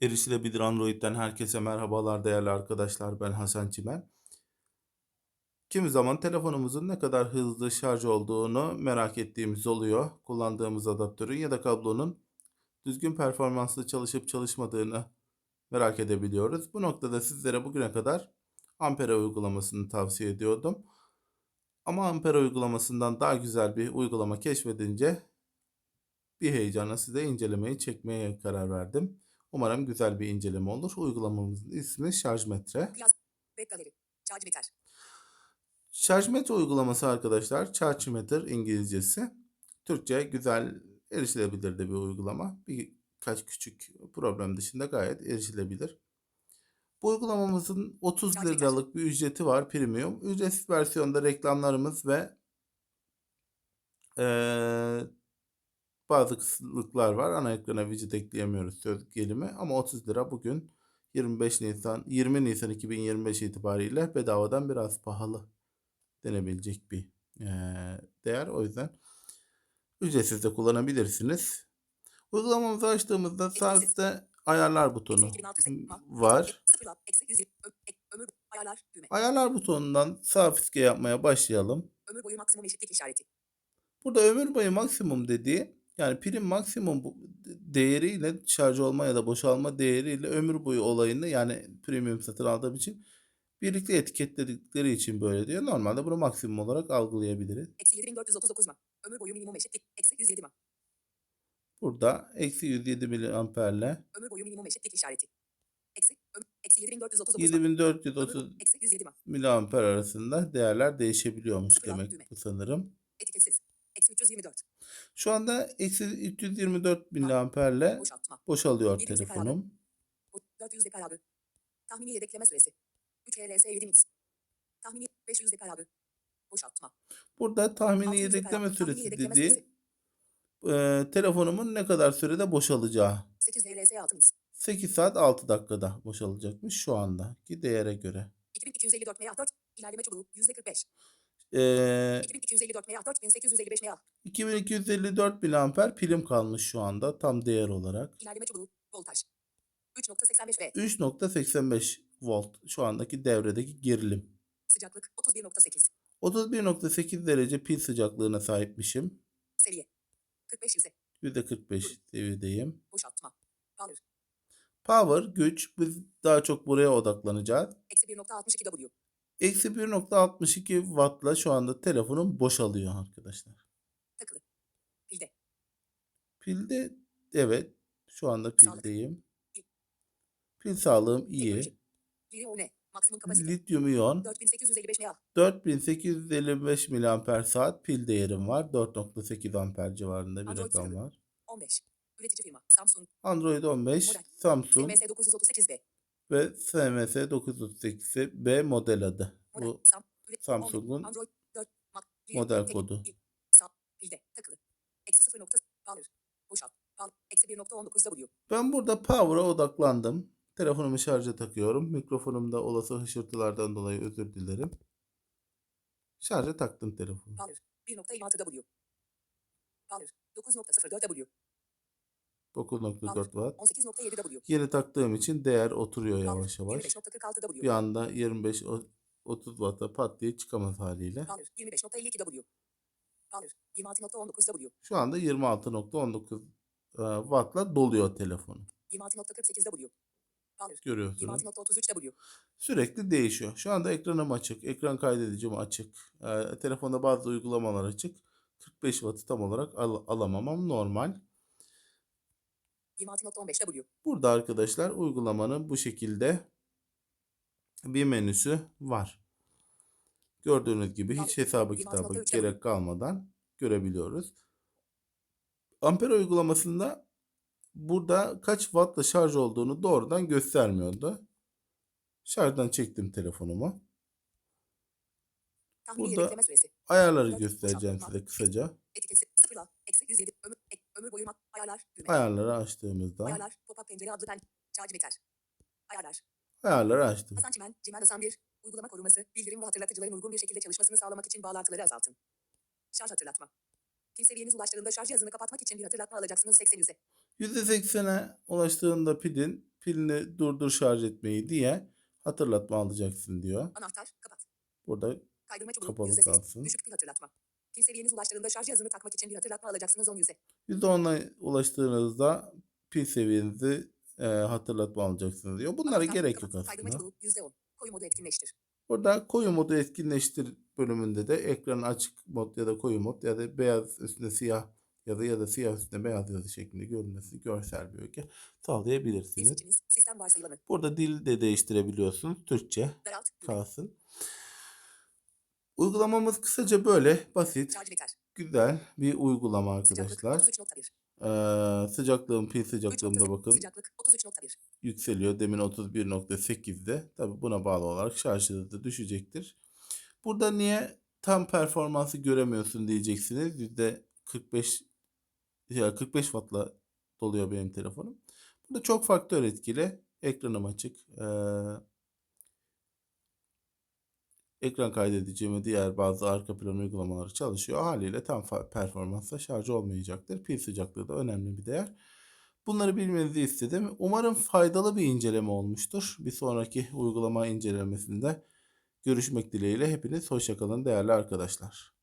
Erişilebilir Android'den herkese merhabalar değerli arkadaşlar. Ben Hasan Çimen. Kimi zaman telefonumuzun ne kadar hızlı şarj olduğunu merak ettiğimiz oluyor. Kullandığımız adaptörün ya da kablonun düzgün performanslı çalışıp çalışmadığını merak edebiliyoruz. Bu noktada sizlere bugüne kadar Ampere uygulamasını tavsiye ediyordum. Ama Ampere uygulamasından daha güzel bir uygulama keşfedince bir heyecanla size incelemeyi çekmeye karar verdim. Umarım güzel bir inceleme olur. Uygulamamızın ismi Şarj Metre. Şarj Metre uygulaması arkadaşlar. Charge Meter İngilizcesi. Türkçe güzel, erişilebilir de bir uygulama. Birkaç küçük problem dışında gayet erişilebilir. Bu uygulamamızın 30 Charge Meter. liralık bir ücreti var premium. Ücretsiz versiyonda reklamlarımız ve eee, bazı kısıtlıklar var. Ana ekrana widget ekleyemiyoruz söz gelimi ama 30 lira bugün 25 Nisan 20 Nisan 2025 itibariyle bedavadan biraz pahalı denebilecek bir eee, değer. O yüzden ücretsiz de kullanabilirsiniz. Uygulamamızı açtığımızda sağ üstte ayarlar butonu Eksi 2600 ma- var. Sıfırla. Eksi 100. Ö- ek- ömür. Ayarlar. Düğme. Ayarlar butonundan sağ fiske yapmaya başlayalım. Ömür boyu maksimum eşitlik işareti. Burada ömür boyu maksimum dediği yani pilin maksimum değeriyle şarj olma ya da boşalma değeriyle ömür boyu olayını yani premium satın aldığım için birlikte etiketledikleri için böyle diyor. Normalde bunu maksimum olarak algılayabiliriz. Eksi 7439 ma. Ömür boyu minimum eşitlik. Eksi 107 ma. Burada eksi 107 miliamperle Ömür boyu minimum eşitlik işareti. Eksi. Eksi 7439 ma. 7430 Ömür, eksi 107 ma. miliamper arasında değerler değişebiliyormuş demek bu sanırım. Etiketsiz. Eksi 324. Şu anda eksi 324 miliamperle Boşaltma. boşalıyor 700 dekar telefonum. Bu 400 dekar abi. Tahmini yedekleme süresi. 3 HRS 7 mins. Tahmini 500 dekar abi. Boşaltma. Burada tahmini 600 dekar yedekleme. Tahmini süresi yedekleme dediği süresi. e, telefonumun ne kadar sürede boşalacağı. 8 HRS 6 mins. 8 saat 6 dakikada boşalacakmış şu andaki değere göre. 2254 MA 4. İlerleme çubuğu %45. Ee, 2254 MA 4. 1855 MA. 2254 miliamper pilim kalmış şu anda tam değer olarak. İlerleme çubuğu. Voltaj. 3.85 V. 3.85 volt şu andaki devredeki gerilim. Sıcaklık 31.8. 31.8 derece pil sıcaklığına sahipmişim. Seviye. 45 yüze. %45 seviyedeyim. Boşaltma. Power. Power, güç biz daha çok buraya odaklanacağız. Eksi 1.62 W. Eksi 1.62 wattla şu anda telefonum boşalıyor arkadaşlar. Takılı. Pilde. Pilde evet şu anda pildeyim. Pil sağlığım iyi. Maksimum kapasite. Lityum iyon 4855 MA. 4855 miliamper saat pil değerim var. 4.8 amper civarında bir Android rakam sürümü. var. 15. Üretici firma. Samsung. Android 15, Model. Samsung SMS 938 V. ve SMS 938 B model adı. Bu Samsung'un 15. Android 4. Mac. model kodu. İ- Sağ. Pilde. Takılı. Eksi 0. Power. Boşalt. Power. Eksi 1.19 W. Ben burada power'a odaklandım. Telefonumu şarja takıyorum. Mikrofonumda olası hışırtılardan dolayı özür dilerim. Şarja taktım telefonu. Power. 1.26 W. Power. 9.04 W. 9.4 watt. 18.7 W. Yeni taktığım için değer oturuyor yavaş yavaş. 25.46 W. Bir anda 25 o- 30 watt'a pat diye çıkamaz haliyle. Power 25.52 W. Power 26.19 W. Şu anda 26.19 e, watt'la doluyor telefonu. 26.48 W. Görüyorsunuz. 26.33 W. Sürekli değişiyor. Şu anda ekranım açık. Ekran kaydedicim açık. E, telefonda bazı uygulamalar açık. 45 wattı tam olarak al- alamamam normal. 26.15 W. Burada arkadaşlar uygulamanın bu şekilde bir menüsü var. Gördüğünüz gibi hiç hesabı kitabı 26.3 gerek kalmadan görebiliyoruz. Ampere uygulamasında burada kaç wattla şarj olduğunu doğrudan göstermiyordu. Şarjdan çektim telefonumu. Burada. Ayarları göstereceğim size kısaca. Etiketi 0'la. Eksi 107. Ömür, boyu ayarlar. Düğme. Ayarları açtığımızda Ayarlar. Pop-up pencere adlı pen. Charge meter. Ayarlar. ayarları açtım. Hasan Çimen, Cimen Hasan 1. Uygulama koruması, bildirim ve hatırlatıcıların uygun bir şekilde çalışmasını sağlamak için bağlantıları azaltın. Şarj hatırlatma. Pil seviyeniz ulaştığında şarj cihazını kapatmak için bir hatırlatma alacaksınız 80 yüze. %80'e ulaştığında pilin pilini durdur şarj etmeyi diye hatırlatma alacaksın diyor. Anahtar. Kapat. Burada Kaydırma çubuğu. kapalı %80. kalsın. Düşük pil hatırlatma. Pil seviyeniz ulaştığında şarj cihazını takmak için bir hatırlatma alacaksınız 10 yüze. %10'a ulaştığınızda pil seviyenizi e, hatırlatma alacaksınız diyor. Bunlara Anahtar, gerek yok kapat. Kaydırma aslında. çubuğu. %10. Koyu modu etkinleştir. Burada koyu modu etkinleştir bölümünde de ekranın açık mod ya da koyu mod ya da beyaz üstünde siyah ya da ya da siyah üstünde beyaz yazı şeklinde görünmesi görsel bir öge Dil sağlayabilirsiniz. seçiniz. Sistem varsayılanı. Burada dil de değiştirebiliyorsunuz. Türkçe Daralt. Kalsın. Uygulamamız kısaca böyle basit, güzel bir uygulama arkadaşlar. 33.1. Ee, sıcaklığım, pil sıcaklığımda 3.0. bakın Sıcaklık 33.1. yükseliyor. Demin 31.8'de. Tabi buna bağlı olarak şarj hızı da düşecektir. Burada niye tam performansı göremiyorsun diyeceksiniz. %45 ya 45 wattla doluyor benim telefonum. Burada çok faktör etkili. Ekranım açık. Ee, ekran kaydedicim ve diğer bazı arka plan uygulamaları çalışıyor. Haliyle tam performansla şarj olmayacaktır. Pil sıcaklığı da önemli bir değer. Bunları bilmenizi istedim. Umarım faydalı bir inceleme olmuştur. Bir sonraki uygulama incelemesinde görüşmek dileğiyle. Hepiniz hoşçakalın değerli arkadaşlar.